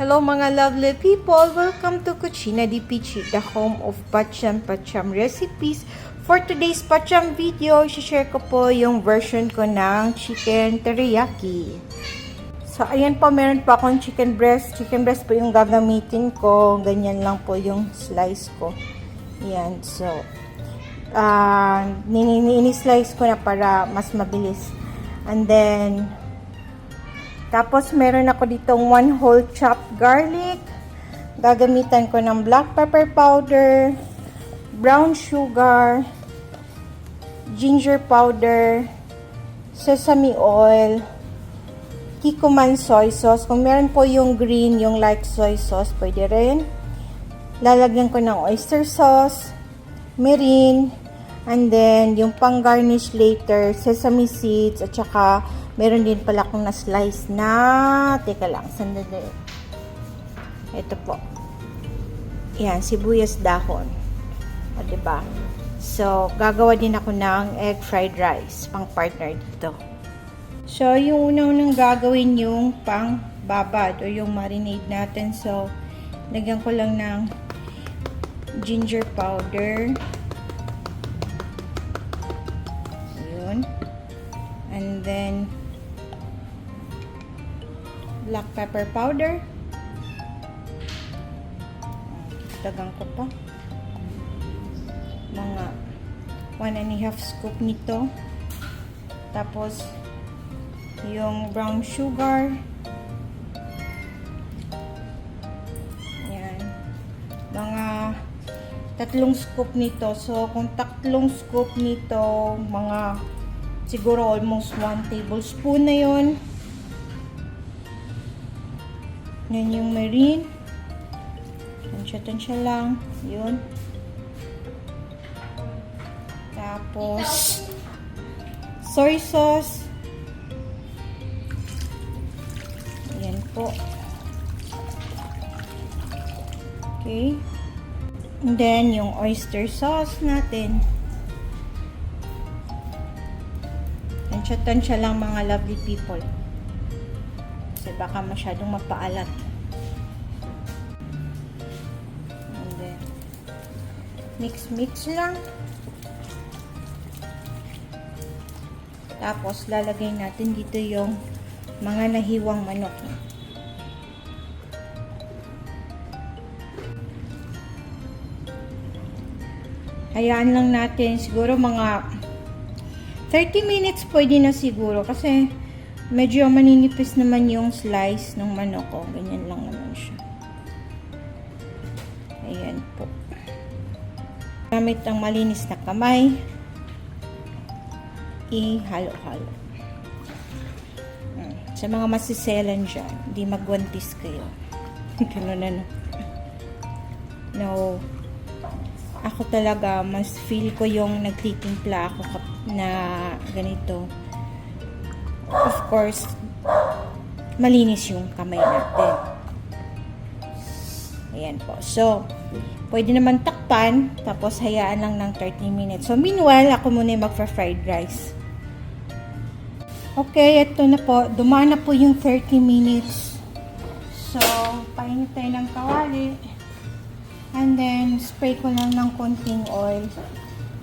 Hello mga lovely people! Welcome to Cucina di Pichi, the home of Pacham Pacham recipes. For today's Pacham video, share ko po yung version ko ng chicken teriyaki. So, ayan po, meron pa akong chicken breast. Chicken breast po yung gagamitin ko. Ganyan lang po yung slice ko. Ayan, so, uh, nini-slice ko na para mas mabilis. And then, tapos, meron ako ditong one whole chopped garlic. Gagamitan ko ng black pepper powder, brown sugar, ginger powder, sesame oil, Kikuman soy sauce. Kung meron po yung green, yung light soy sauce, pwede rin. Lalagyan ko ng oyster sauce, mirin, and then yung pang garnish later, sesame seeds, at saka meron din pala akong na-slice na, teka lang, sandali. Ito po. Yan, sibuyas dahon. O, diba? So, gagawa din ako ng egg fried rice, pang partner dito. So, yung unang-unang gagawin yung pang babad o yung marinade natin. So, lagyan ko lang ng ginger powder. Yun. And then, black pepper powder. Dagang ko pa. Mga 1 and a half scoop nito. Tapos, yung brown sugar. Yan. Mga tatlong scoop nito. So, kung tatlong scoop nito, mga siguro almost 1 tablespoon na yon Yan yung marine. Tansya-tansya lang. Yun. Tapos, soy sauce. Yan po. Okay. And then, yung oyster sauce natin. Tansya-tansya lang mga lovely people. Kasi baka masyadong mapaalat. Mix-mix lang. Tapos, lalagay natin dito yung mga nahiwang manok. Hayaan lang natin siguro mga 30 minutes pwede na siguro kasi medyo maninipis naman yung slice ng manok ko. Ganyan lang naman siya. Ayan po. Gamit ang malinis na kamay, ihalo-halo. Mm. Sa mga masiselan dyan, hindi magwantis kayo. Ganun ano. No. Ako talaga, mas feel ko yung nagtitimpla ako na ganito. Of course, malinis yung kamay natin. Ayan po. So, pwede naman takpan, tapos hayaan lang ng 30 minutes. So, meanwhile, ako muna yung magfa-fried rice. Okay, ito na po. Dumaan na po yung 30 minutes. So, painit tayo ng kawali. And then, spray ko lang ng konting oil.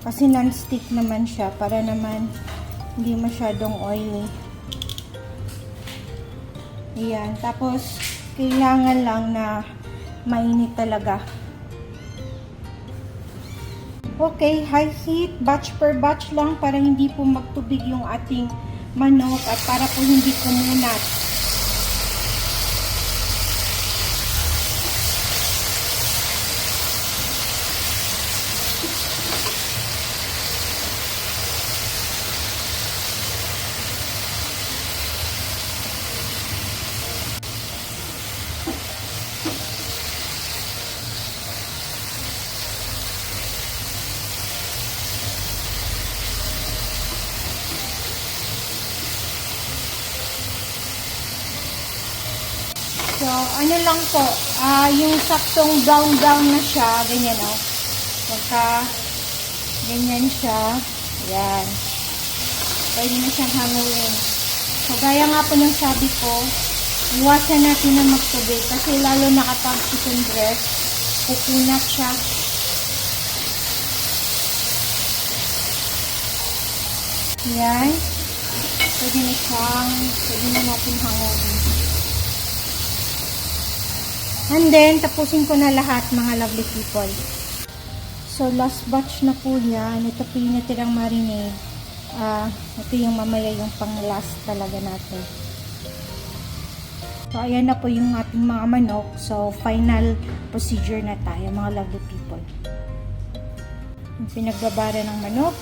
Kasi non-stick naman siya para naman hindi masyadong oily. Ayan. Tapos, kailangan lang na mainit talaga. Okay, high heat, batch per batch lang para hindi po magtubig yung ating manok at para po hindi kumunat. So, ano lang po, ah yung saktong brown-brown na siya, ganyan o. Oh. Pagka ganyan siya, yan. Pwede na siyang hanguin. So, gaya nga po ng sabi ko, Iwasan natin na magtubig kasi lalo na kapag chicken breast, kukunat siya. Yan. Pwede na siyang, pwede na natin hangunin. And then, tapusin ko na lahat mga lovely people. So, last batch na po yan. Ito po yung natirang marinade. Ah, ito yung mamaya yung pang last talaga natin. So, ayan na po yung ating mga manok. So, final procedure na tayo, mga lovely people. Yung pinagbabara ng manok.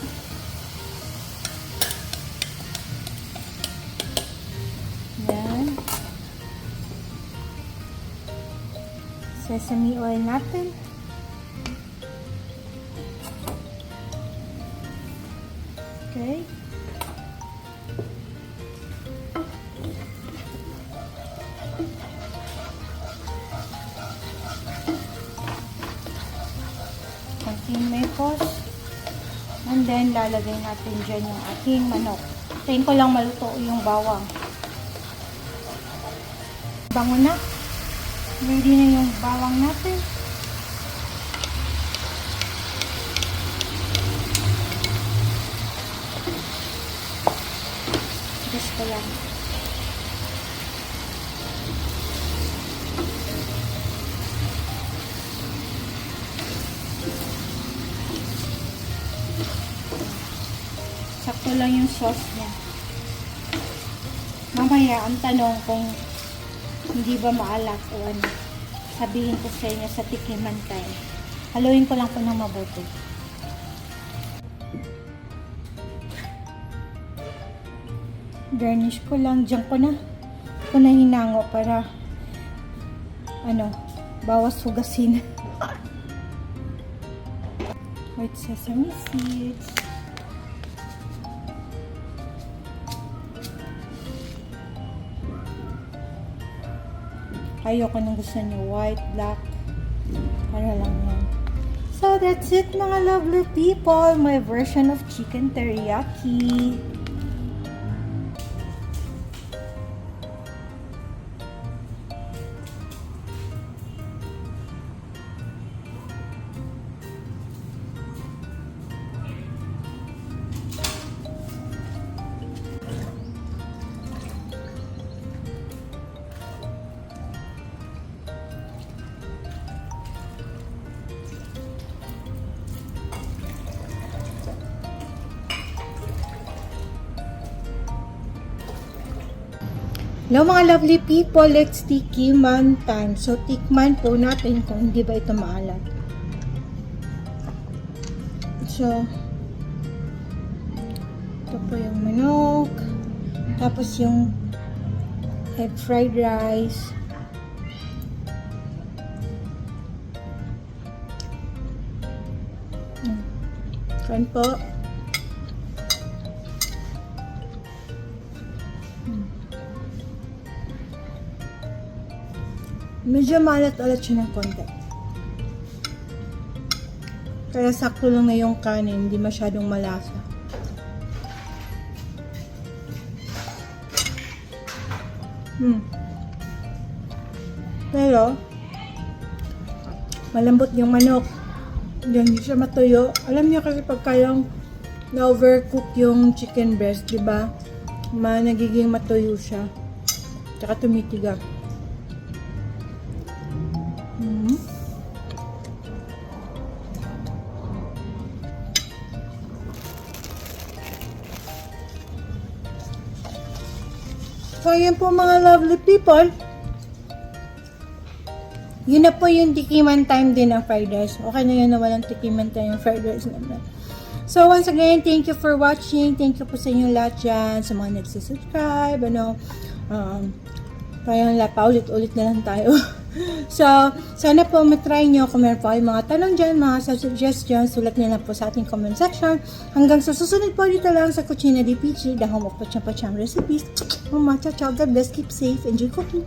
Sesame oil natin. Okay. konting mekos. And then, lalagay natin dyan yung ating manok. Tayin ko lang maluto yung bawang. Bango na. Ready na yung bawang natin. Just ko lang. Sakto lang yung sauce niya. Mamaya, ang tanong kung hindi ba maalat o ano. Sabihin ko sa inyo sa tikiman time. Haluin ko lang po ng mabuti. Garnish ko lang. Diyan ko na. Ko na hinango para ano, bawas hugasin. White sesame seeds. Ayoko nung gusto niyo white, black. Para lang yan. So, that's it mga lovely people. My version of chicken teriyaki. Hello mga lovely people, let's tikiman time. So, tikman po natin kung hindi ba ito maalat. So, ito po yung manok. Tapos yung egg fried rice. Hmm. Kan po. Medyo malat-alat siya ng konti. Kaya sakto lang na yung kanin, hindi masyadong malasa. Hmm. Pero, malambot yung manok. Hindi siya matuyo. Alam niyo kasi pagka yung na-overcook yung chicken breast, di ba? Ma, nagiging matuyo siya. Tsaka tumitiga. So, yan po mga lovely people. Yun na po yung tikiman time din ng fried rice. Okay na yun na walang tikiman time yung fried rice naman. So, once again, thank you for watching. Thank you po sa inyo lahat dyan. Sa mga nagsisubscribe, ano, um, parang la, paulit-ulit na lang tayo. so, sana po matry nyo. Kung meron po kayong mga tanong dyan, mga suggestions, sulat nyo lang po sa ating comment section. Hanggang sa susunod po dito lang sa Cucina di Pichi, the home of Pachang Pachang recipes. Mama, ciao, ciao. God bless. Keep safe. Enjoy cooking.